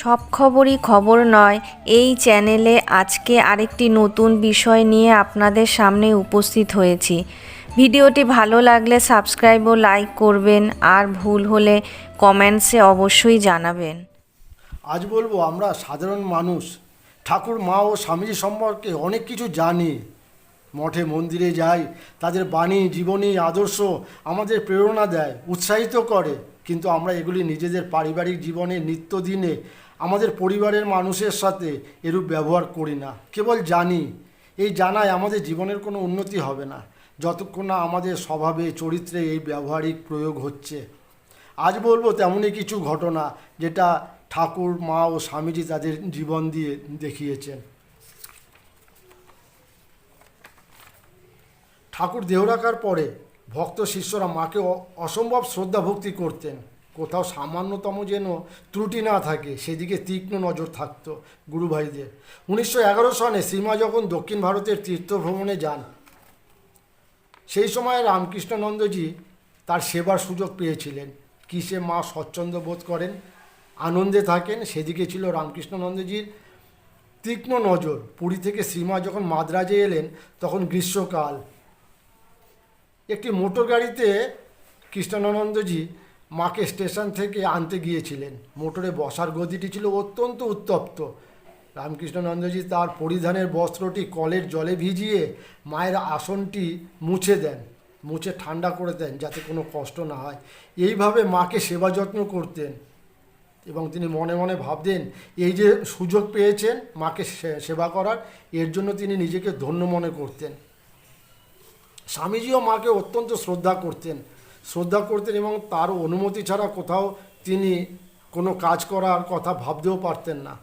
সব খবরই খবর নয়, এই চ্যানেলে আজকে আরেকটি নতুন বিষয় নিয়ে আপনাদের সামনে উপস্থিত হয়েছি। ভিডিওটি ভালো লাগলে সাবস্ক্রাইব ও লাইক করবেন আর ভুল হলে কমেন্টসে অবশ্যই জানাবেন। আজ বলব আমরা সাধারণ মানুষ, ঠাকুর, মা ও স্বামীজি সম্পর্কে অনেক কিছু জানি। মঠে মন্দিরে যাই, তাদের বাণী, জীবনী, আদর্শ আমাদের প্রেরণা দেয়, উৎসাহিত করে। কিন্তু আমরা এগুলি নিজেদের পারিবারিক জীবনে, নিত্যদিনে, আমাদের পরিবারের মানুষের সাথে এরূপ ব্যবহার করি না। কেবল জানি, এই জানায় আমাদের জীবনের কোনো উন্নতি হবে না, যতক্ষণ না আমাদের স্বভাবে, চরিত্রে এই ব্যবহারিক প্রয়োগ হচ্ছে। আজ বলব তেমনই কিছু ঘটনা, যেটা ঠাকুর, মা ও স্বামীজি তাদের জীবন দিয়ে দেখিয়েছেন। ঠাকুর দেহ রাখার পরে ভক্ত শিষ্যরা মাকে অসম্ভব শ্রদ্ধা ভক্তি করতেন। কোথাও সামান্যতম যেন ত্রুটি না থাকে, সেদিকে তীক্ষ্ণ নজর থাকতো গুরুভাইদের। উনিশশো এগারো সনে শ্রীমা যখন দক্ষিণ ভারতের তীর্থ ভ্রমণে যান, সেই সময় রামকৃষ্ণানন্দজি তার সেবার সুযোগ পেয়েছিলেন। কিসে মা স্বচ্ছন্দ বোধ করেন, আনন্দে থাকেন, সেদিকে ছিল রামকৃষ্ণানন্দজির তীক্ষ্ণ নজর। পুরী থেকে শ্রীমা যখন মাদ্রাজে এলেন, তখন গ্রীষ্মকাল একটি মোটর গাড়িতে কৃষ্ণানন্দজি মাকে স্টেশন থেকে আনতে গিয়েছিলেন। মোটরে বসার গদিটি ছিল অত্যন্ত উত্তপ্ত। রামকৃষ্ণানন্দজি তার পরিধানের বস্ত্রটি কলের জলে ভিজিয়ে মায়ের আসনটি মুছে দেন, মুছে ঠান্ডা করে দেন যাতে কোনো কষ্ট না হয়। এইভাবে মাকে সেবা যত্ন করতেন এবং তিনি মনে মনে ভাবতেন, এই যে সুযোগ পেয়েছেন মাকে সেবা করার, এর জন্য তিনি নিজেকে ধন্য মনে করতেন। স্বামীজিও মাকে অত্যন্ত শ্রদ্ধা করতেন। শ্রদ্ধা করতেন এবং তার অনুমতি ছাড়া কোথাও তিনি কোনো কাজ করার কথা ভাবতেও পারতেন না।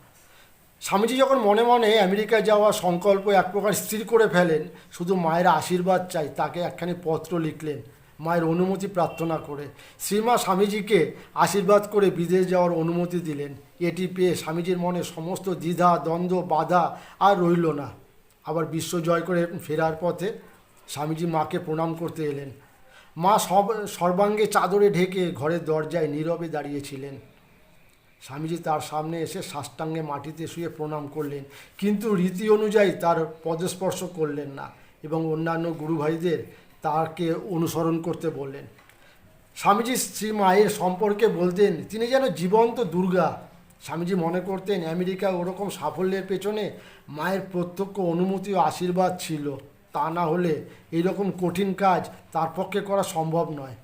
স্বামীজি যখন মনে মনে আমেরিকায় যাওয়া সংকল্প এক প্রকার স্থির করে ফেলেন, শুধু মায়ের আশীর্বাদ চাই, তাকে একখানি পত্র লিখলেন, মায়ের অনুমতি প্রার্থনা করে। শ্রীমা স্বামীজিকে আশীর্বাদ করে বিদেশ যাওয়ার অনুমতি দিলেন। এটি পেয়ে স্বামীজির মনে সমস্ত দ্বিধা, দ্বন্দ্ব, বাধা আর রইল না। আবার বিশ্ব জয় করে ফেরার পথে স্বামীজি মাকে প্রণাম করতে এলেন। মা সব, সর্বাঙ্গে চাদরে ঢেকে ঘরের দরজায় নীরবে দাঁড়িয়েছিলেন। স্বামীজি তার সামনে এসে সাষ্টাঙ্গে মাটিতে শুয়ে প্রণাম করলেন, কিন্তু রীতি অনুযায়ী তার পদস্পর্শ করলেন না এবং অন্যান্য গুরু ভাইদের তাকে অনুসরণ করতে বললেন। স্বামীজি শ্রী মায়ের সম্পর্কে বলতেন, তিনি যেন জীবন্ত দুর্গা। স্বামীজি মনে করতেন, আমেরিকা ওরকম সাফল্যের পেছনে মায়ের প্রত্যক্ষ অনুমতি ও আশীর্বাদ ছিল। তা না হলে এরকম কঠিন কাজ তার পক্ষে করা সম্ভব নয়।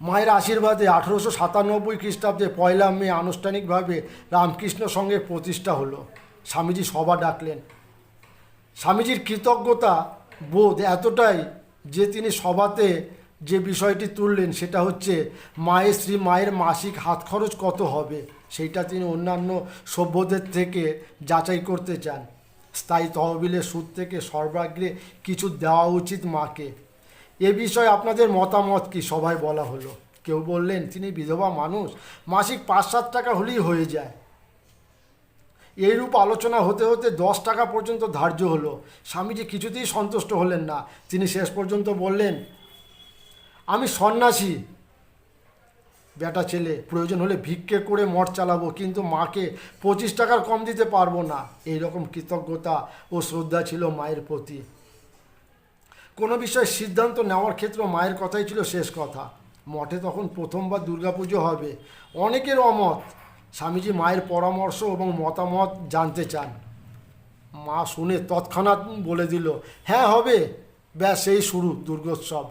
মায়ের আশীর্বাদে আঠেরোশো সাতানব্বই খ্রিস্টাব্দে পয়লা মে আনুষ্ঠানিকভাবে রামকৃষ্ণ সঙ্গে প্রতিষ্ঠা হলো। স্বামীজি সভা ডাকলেন। স্বামীজির কৃতজ্ঞতা বোধ এতটাই যে তিনি সভাতে যে বিষয়টি তুললেন সেটা হচ্ছে, মায়ের শ্রী মায়ের মাসিক হাত খরচ কত হবে? সেইটা তিনি অন্যান্য সভ্যদের থেকে যাচাই করতে চান। স্থায়ী তহবিলের সুদ থেকে সর্বাগ্রে কিছু দেওয়া উচিত মাকে। এ বিষয়ে আপনাদের মতামত কি? সবাই বলা হলো। কেউ বললেন, তিনি বিধবা মানুষ। মাসিক পাঁচ সাত টাকা হলেই হয়ে যায়। এইরূপ আলোচনা হতে হতে দশ টাকা পর্যন্ত ধার্য হলো। স্বামীজি কিছুতেই সন্তুষ্ট হলেন না। তিনি শেষ পর্যন্ত বললেন, আমি সন্ন্যাসী। বেটা ছেলে, প্রয়োজন হলে ভিক্ষে করে মঠ চালাবো, কিন্তু মাকে পঁচিশ টাকার কম দিতে পারব না। এই রকম কৃতজ্ঞতা ও শ্রদ্ধা ছিল মায়ের প্রতি। কোনো বিষয়ে সিদ্ধান্ত নেওয়ার ক্ষেত্রে মায়ের কথাই ছিল শেষ কথা। মঠে তখন প্রথমবার দুর্গাপুজো হবে। অনেকের অমত, স্বামীজি মায়ের পরামর্শ এবং মতামত জানতে চান। মা শুনে তৎক্ষণাৎ বলে দিল হ্যাঁ হবে। ব্যাস সেই শুরু দুর্গোৎসব।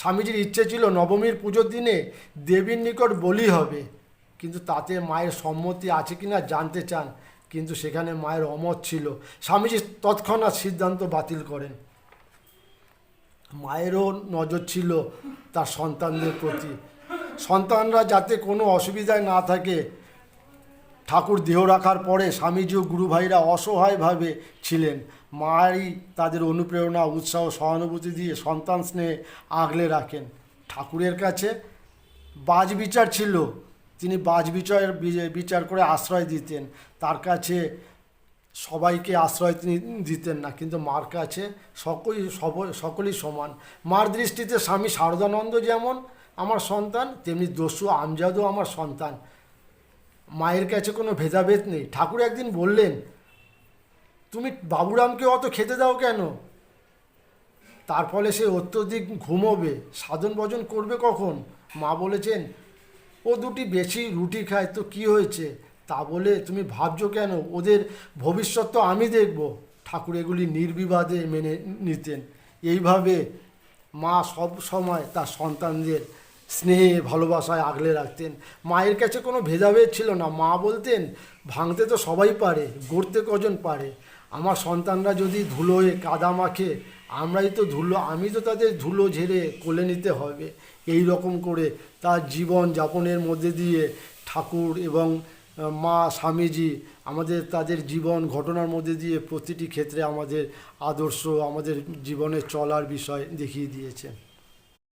স্বামীজির ইচ্ছে ছিল নবমীর পুজোর দিনে দেবীর নিকট বলি হবে। কিন্তু তাতে মায়ের সম্মতি আছে কিনা জানতে চান, কিন্তু সেখানে মায়ের অমত ছিল। স্বামীজি তৎক্ষণাৎ সিদ্ধান্ত বাতিল করেন। মায়েরও নজর ছিল তার সন্তানদের প্রতি। সন্তানরা যাতে কোনো অসুবিধায় না থাকে, ঠাকুর দেহ রাখার পরে স্বামীজি ও গুরু ভাইরা অসহায়ভাবে ছিলেন। মাই তাদের অনুপ্রেরণা, উৎসাহ, সহানুভূতি দিয়ে সন্তান স্নেহে আগলে রাখেন। ঠাকুরের কাছে বাজ বিচার ছিল। তিনি বাজ বিচার বিচার করে আশ্রয় দিতেন। তার কাছে সবাইকে আশ্রয় তিনি দিতেন না, কিন্তু মার কাছে সকলই সকলেই সমান। মার দৃষ্টিতে স্বামী শারদানন্দ যেমন আমার সন্তান, তেমনি দস্যু আমজাদও আমার সন্তান। মায়ের কাছে কোনো ভেদাভেদ নেই। ঠাকুর একদিন বললেন তুমি বাবুরামকে অত খেতে দাও কেন? তার ফলে সে অত্যধিক ঘুমোবে। সাধন ভজন করবে কখন? মা বলেছেন, ও দুটি বেশি রুটি খায়, তো কি হয়েছে তা বলে, তুমি ভাবছ কেন? ওদের ভবিষ্যৎ তো আমি দেখব ঠাকুর এগুলি নির্বিবাদে মেনে নিতেন। এইভাবে মা সব সময় তার সন্তানদের স্নেহে, ভালোবাসায় আগলে রাখতেন। মায়ের কাছে কোনো ভেদাভেদ ছিল না। মা বলতেন, ভাঙতে তো সবাই পারে, গড়তে কজন পারে? আমার সন্তানরা যদি ধুলোয় কাদা মাখে, আমরাই তো ধুলো, আমি তো তাদের ধুলো ঝেড়ে কোলে নিতে হবে। এই রকম করে তার জীবন যাপনের মধ্যে দিয়ে ঠাকুর এবং মা, স্বামীজি আমাদের তাদের জীবন ঘটনার মধ্যে দিয়ে প্রতিটি ক্ষেত্রে আমাদের আদর্শ, আমাদের জীবনে চলার বিষয় দেখিয়ে দিয়েছেন